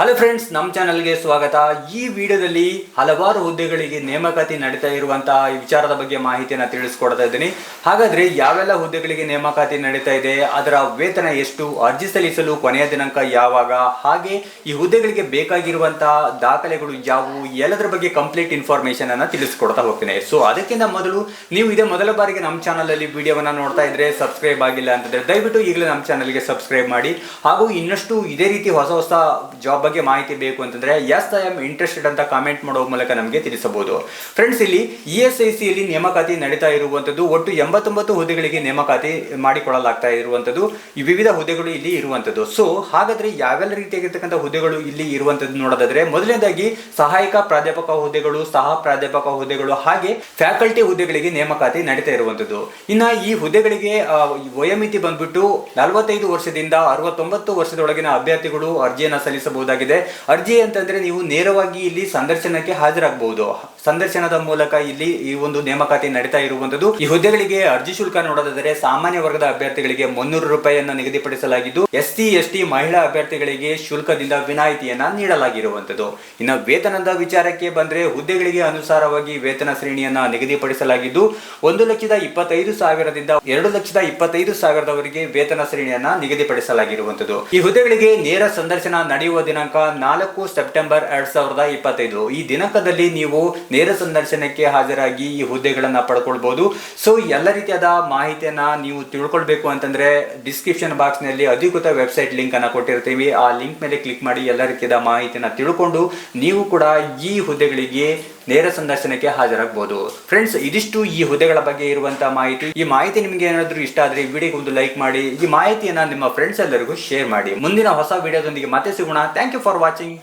Hello friends ನಮ್ಮ ಚಾನಲ್ಗೆ ಸ್ವಾಗತ. ಈ ವಿಡಿಯೋದಲ್ಲಿ ಹಲವಾರು ಹುದ್ದೆಗಳಿಗೆ ನೇಮಕಾತಿ ನಡೀತಾ ಇರುವಂತಹ ಈ ವಿಚಾರದ ಬಗ್ಗೆ ಮಾಹಿತಿಯನ್ನು ತಿಳಿಸ್ಕೊಡ್ತಾ ಇದ್ದೀನಿ. ಹಾಗಾದ್ರೆ ಯಾವೆಲ್ಲ ಹುದ್ದೆಗಳಿಗೆ ನೇಮಕಾತಿ ನಡೀತಾ ಇದೆ, ಅದರ ವೇತನ ಎಷ್ಟು, ಅರ್ಜಿ ಸಲ್ಲಿಸಲು ಕೊನೆಯ ದಿನಾಂಕ ಯಾವಾಗ, ಹಾಗೆ ಈ ಹುದ್ದೆಗಳಿಗೆ ಬೇಕಾಗಿರುವಂತಹ ದಾಖಲೆಗಳು ಯಾವುವು, ಎಲ್ಲದರ ಬಗ್ಗೆ ಕಂಪ್ಲೀಟ್ ಇನ್ಫಾರ್ಮೇಷನ್ ಅನ್ನು ತಿಳಿಸ್ಕೊಡ್ತಾ ಹೋಗ್ತೀನಿ. ಸೊ ಅದಕ್ಕಿಂತ ಮೊದಲು ನೀವು ಇದೇ ಮೊದಲ ಬಾರಿಗೆ ನಮ್ಮ ಚಾನಲಲ್ಲಿ ವಿಡಿಯೋವನ್ನ ನೋಡ್ತಾ ಇದ್ರೆ ಸಬ್ಸ್ಕ್ರೈಬ್ ಆಗಿಲ್ಲ ಅಂತಂದ್ರೆ ದಯವಿಟ್ಟು ಈಗಲೇ ನಮ್ಮ ಚಾನಲ್ಗೆ ಸಬ್ಸ್ಕ್ರೈಬ್ ಮಾಡಿ. ಹಾಗೂ ಇನ್ನಷ್ಟು ಇದೇ ರೀತಿ ಹೊಸ ಹೊಸ ಜಾಬ್ ಬಗ್ಗೆ ಮಾಹಿತಿ ಬೇಕು ಅಂತಂದ್ರೆ, ಎಸ್, ಐ ಎಂ ಇಂಟ್ರೆಸ್ಟೆಡ್ ಅಂತ ಕಾಮೆಂಟ್ ಮಾಡೋ ಮೂಲಕ ನಮಗೆ ತಿಳಿಸಬಹುದು. ಫ್ರೆಂಡ್ಸ್ ಇಲ್ಲಿ ಇ ಎಸ್ ಐ ಸಿಯಲ್ಲಿ ನೇಮಕಾತಿ ನಡೀತಾ ಇರುವಂತದ್ದು, ಒಟ್ಟು ಎಂಬತ್ತೊಂಬತ್ತು ಹುದ್ದೆಗಳಿಗೆ ನೇಮಕಾತಿ ಮಾಡಿಕೊಳ್ಳಲಾಗ್ತಾ ಇರುವಂತದ್ದು, ವಿವಿಧ ಹುದ್ದೆಗಳು ಇಲ್ಲಿ ಇರುವಂತದ್ದು. ಸೊ ಹಾಗಾದ್ರೆ ಯಾವೆಲ್ಲ ರೀತಿಯಾಗಿರ್ತಕ್ಕಂಥ ಹುದ್ದೆಗಳು ಇಲ್ಲಿ ಇರುವಂತದ್ದು ನೋಡೋದಾದ್ರೆ, ಮೊದಲನೇದಾಗಿ ಸಹಾಯಕ ಪ್ರಾಧ್ಯಾಪಕ ಹುದ್ದೆಗಳು, ಸಹ ಪ್ರಾಧ್ಯಾಪಕ ಹುದ್ದೆಗಳು, ಹಾಗೆ ಫ್ಯಾಕಲ್ಟಿ ಹುದ್ದೆಗಳಿಗೆ ನೇಮಕಾತಿ ನಡೀತಾ ಇರುವಂತದ್ದು. ಇನ್ನ ಈ ಹುದ್ದೆಗಳಿಗೆ ವಯೋಮಿತಿ ಬಂದ್ಬಿಟ್ಟು ನಲವತ್ತೈದು ವರ್ಷದಿಂದ ಅರವತ್ತೊಂಬತ್ತು ವರ್ಷದೊಳಗಿನ ಅಭ್ಯರ್ಥಿಗಳು ಅರ್ಜಿಯನ್ನ ಸಲ್ಲಿಸಬಹುದಾಗಿದೆ ಅರ್ಜಿ ಅಂತಂದ್ರೆ ನೀವು ನೇರವಾಗಿ ಇಲ್ಲಿ ಸಂದರ್ಶನಕ್ಕೆ ಹಾಜರಾಗಬಹುದು ಸಂದರ್ಶನದ ಮೂಲಕ ಇಲ್ಲಿ ಈ ಒಂದು ನೇಮಕಾತಿ ನಡೀತಾ ಇರುವಂತದ್ದು. ಈ ಹುದ್ದೆಗಳಿಗೆ ಅರ್ಜಿ ಶುಲ್ಕ ನೋಡೋದಾದರೆ ಸಾಮಾನ್ಯ ವರ್ಗದ ಅಭ್ಯರ್ಥಿಗಳಿಗೆ ಮುನ್ನೂರು ರೂಪಾಯಿಯನ್ನು ನಿಗದಿಪಡಿಸಲಾಗಿದ್ದು ಎಸ್ ಟಿ ಎಸ್ ಟಿ ಮಹಿಳಾ ಅಭ್ಯರ್ಥಿಗಳಿಗೆ ಶುಲ್ಕದಿಂದ ವಿನಾಯಿತಿಯನ್ನ ನೀಡಲಾಗಿರುವಂತದ್ದು. ಇನ್ನು ವೇತನದ ವಿಚಾರಕ್ಕೆ ಬಂದ್ರೆ ಹುದ್ದೆಗಳಿಗೆ ಅನುಸಾರವಾಗಿ ವೇತನ ಶ್ರೇಣಿಯನ್ನ ನಿಗದಿಪಡಿಸಲಾಗಿದ್ದು, ಒಂದು ಲಕ್ಷದ ಇಪ್ಪತ್ತೈದು ಸಾವಿರದಿಂದ ಎರಡು ಲಕ್ಷದ ಇಪ್ಪತ್ತೈದು ಸಾವಿರದವರೆಗೆ ವೇತನ ಶ್ರೇಣಿಯನ್ನ ನಿಗದಿಪಡಿಸಲಾಗಿರುವಂತದ್ದು. ಈ ಹುದ್ದೆಗಳಿಗೆ ನೇರ ಸಂದರ್ಶನ ನಡೆಯುವ ದಿನಾಂಕ ನಾಲ್ಕು ಸೆಪ್ಟೆಂಬರ್ ಎರಡ್ ಸಾವಿರದ ಇಪ್ಪತ್ತೈದು. ಈ ದಿನಾಂಕದಲ್ಲಿ ನೀವು ನೇರ ಸಂದರ್ಶನಕ್ಕೆ ಹಾಜರಾಗಿ ಈ ಹುದ್ದೆಗಳನ್ನ ಪಡ್ಕೊಳ್ಬಹುದು ಸೊ, ಎಲ್ಲ ರೀತಿಯಾದ ಮಾಹಿತಿಯನ್ನ ನೀವು ತಿಳ್ಕೊಳ್ಬೇಕು ಅಂತಂದ್ರೆ ಡಿಸ್ಕ್ರಿಪ್ಷನ್ ಬಾಕ್ಸ್ನಲ್ಲಿ ಅಧಿಕೃತ ವೆಬ್ಸೈಟ್ ಲಿಂಕ್ ಅನ್ನ ಕೊಟ್ಟಿರ್ತೀವಿ. ಆ ಲಿಂಕ್ ಮೇಲೆ ಕ್ಲಿಕ್ ಮಾಡಿ ಎಲ್ಲ ರೀತಿಯಾದ ಮಾಹಿತಿಯನ್ನ ತಿಳ್ಕೊಂಡು ನೀವು ಕೂಡ ಈ ಹುದ್ದೆಗಳಿಗೆ ನೇರ ಸಂದರ್ಶನಕ್ಕೆ ಹಾಜರಾಗಬಹುದು ಫ್ರೆಂಡ್ಸ್ ಇದಿಷ್ಟು ಈ ಹುದ್ದೆಗಳ ಬಗ್ಗೆ ಇರುವಂತಹ ಮಾಹಿತಿ. ಈ ಮಾಹಿತಿ ನಿಮಗೆ ಏನಾದರೂ ಇಷ್ಟ ಆದ್ರೆ ವಿಡಿಯೋಗೆ ಒಂದು ಲೈಕ್ ಮಾಡಿ, ಈ ಮಾಹಿತಿಯನ್ನ ನಿಮ್ಮ ಫ್ರೆಂಡ್ಸ್ ಎಲ್ಲರಿಗೂ ಶೇರ್ ಮಾಡಿ. ಮುಂದಿನ ಹೊಸ ವಿಡಿಯೋದೊಂದಿಗೆ ಮತ್ತೆ ಸಿಗೋಣ. Thank you for watching